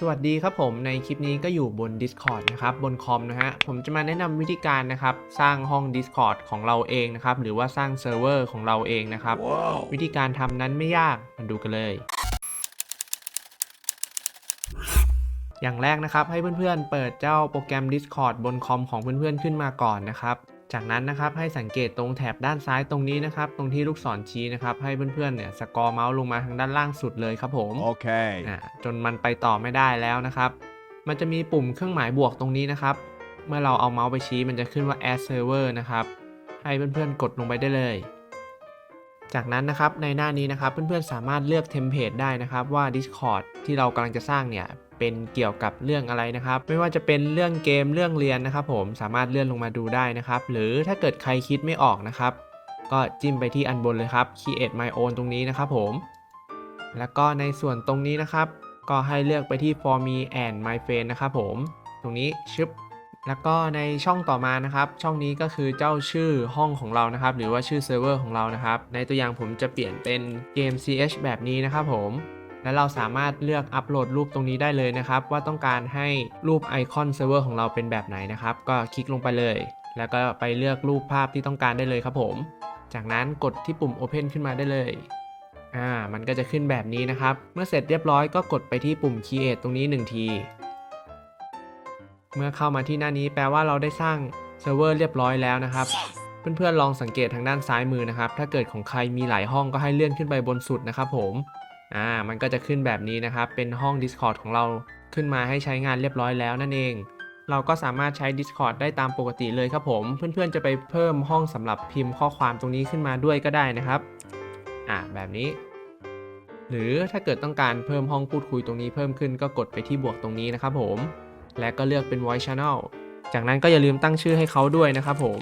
สวัสดีครับผมในคลิปนี้ก็อยู่บน Discord นะครับบนคอมนะฮะผมจะมาแนะนำวิธีการนะครับสร้างห้อง Discord ของเราเองนะครับหรือว่าสร้างเซิร์ฟเวอร์ของเราเองนะครับวิธีการทำนั้นไม่ยากมาดูกันเลย อย่างแรกนะครับให้เพื่อนๆเปิดเจ้าโปรแกรม Discord บนคอมของเพื่อนๆขึ้นมาก่อนนะครับ จากนั้นนะครับให้สังเกตตรงแถบด้านซ้ายตรงนี้นะครับ ตรงที่ลูกศรชี้นะครับให้เพื่อนๆเนี่ยสกอร์เมาส์ลงมาทางด้านล่างสุดเลยครับผม Okay. อ่าจนมันไปต่อไม่ได้แล้วนะครับ มันจะมีปุ่มเครื่องหมายบวกตรงนี้นะครับ เมื่อเราเอาเมาส์ไปชี้มันจะขึ้นว่า add server นะครับ ให้เพื่อนๆกดลงไปได้เลย จากนั้นนะครับในหน้านี้นะครับเพื่อนๆสามารถเลือกเทมเพลตได้นะครับว่า Discord ที่เรากำลังจะสร้างเนี่ยเป็นเกี่ยวกับเรื่องอะไรนะครับ ไม่ว่าจะเป็นเรื่องเกมเรื่องเรียนนะครับผมสามารถเลื่อนลงมาดูได้นะครับ หรือถ้าเกิดใครคิดไม่ออกนะครับ ก็จิ้มไปที่อันบนเลยครับ create my own ตรงนี้นะครับผม แล้วก็ในส่วนตรงนี้นะครับ ก็ให้เลือกไปที่ for me and my friend นะครับผม ตรงนี้ชึบ แล้วก็ในช่องต่อมานะครับ ช่องนี้ก็คือเจ้าชื่อห้องของเรานะครับ หรือว่าชื่อเซิร์ฟเวอร์ของเรานะครับ ในตัวอย่างผมจะเปลี่ยนเป็นเกม ch แบบนี้นะครับผม แล้วเราสามารถเลือกอัปโหลดรูปตรงนี้ได้เลยนะครับ ว่าต้องการให้รูปไอคอนเซิร์ฟเวอร์ของเราเป็นแบบไหนนะครับ ก็คลิกลงไปเลย แล้วก็ไปเลือกรูปภาพที่ต้องการได้เลยครับผม จากนั้นกดที่ปุ่ม Open ขึ้นมาได้เลยอ่ามันก็จะขึ้นแบบนี้นะครับ เมื่อเสร็จเรียบร้อยก็กดไปที่ปุ่ม Create ตรงนี้ 1 ที เมื่อเข้ามาที่หน้านี้แปลว่าเราได้สร้างเซิร์ฟเวอร์เรียบร้อยแล้วนะครับ เพื่อนๆลองสังเกตทางด้านซ้ายมือนะครับ ถ้าเกิดของใครมีหลายห้องก็ให้เลื่อนขึ้นไปบนสุดนะครับผมอ่ามันก็จะขึ้นแบบนี้นะครับ เป็นห้อง Discord ของเราขึ้นมาให้ใช้งานเรียบร้อยแล้วนั่นเอง เราก็สามารถใช้ Discord ได้ตามปกติเลยครับผม เพื่อนๆจะไปเพิ่มห้องสำหรับพิมพ์ข้อความตรงนี้ขึ้นมาด้วยก็ได้นะครับอ่าแบบนี้ หรือถ้าเกิดต้องการเพิ่มห้องพูดคุยตรงนี้เพิ่มขึ้นก็กดไปที่บวกตรงนี้นะครับผม และก็เลือกเป็น voice channel จากนั้นก็อย่าลืมตั้งชื่อให้เขาด้วยนะครับผม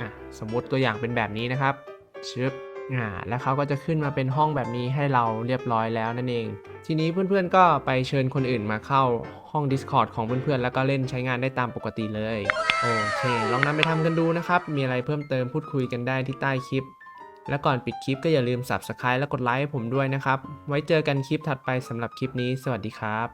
อะสมมติตัวอย่างเป็นแบบนี้นะครับชึบอ่าแล้วเขาก็จะขึ้นมาเป็นห้องแบบนี้ให้เราเรียบร้อยแล้วนั่นเอง ทีนี้เพื่อนๆก็ไปเชิญคนอื่นมาเข้าห้อง Discord ของเพื่อนๆ แล้วก็เล่นใช้งานได้ตามปกติเลย โอเค ลองนำไปทำกันดูนะครับ มีอะไรเพิ่มเติมพูดคุยกันได้ที่ใต้คลิป และก่อนปิดคลิปก็อย่าลืม Subscribe และกดไลค์ให้ผมด้วยนะครับ ไว้เจอกันคลิปถัดไปสำหรับคลิปนี้ สวัสดีครับ